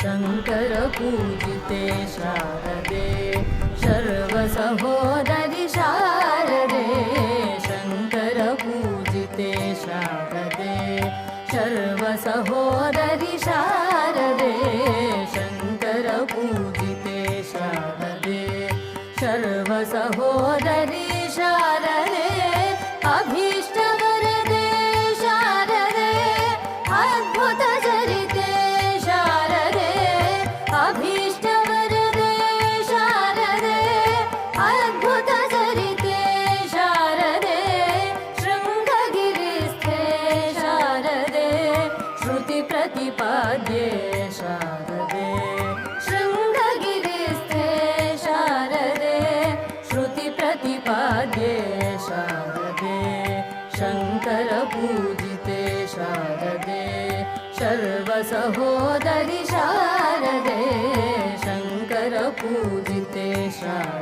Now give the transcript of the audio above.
शंकर पूजिते सर्व सर्वसहोदरि शारदे शंकर पूजिते सर्व सर्वसहोदरि सर्वसहोदरि शारदे अभीष्टवरदे शारदे अद्भुतचरिते शारदे अभीष्टवरदे शारदे अद्भुतचरिते शारदे शृङ्गगिरिस्थे शारदे श्रुतिप्रतिपाद्ये शारदे शङ्करपूजिते शारदे सर्वसहोदरि शारदे शङ्करपूजिते शारदे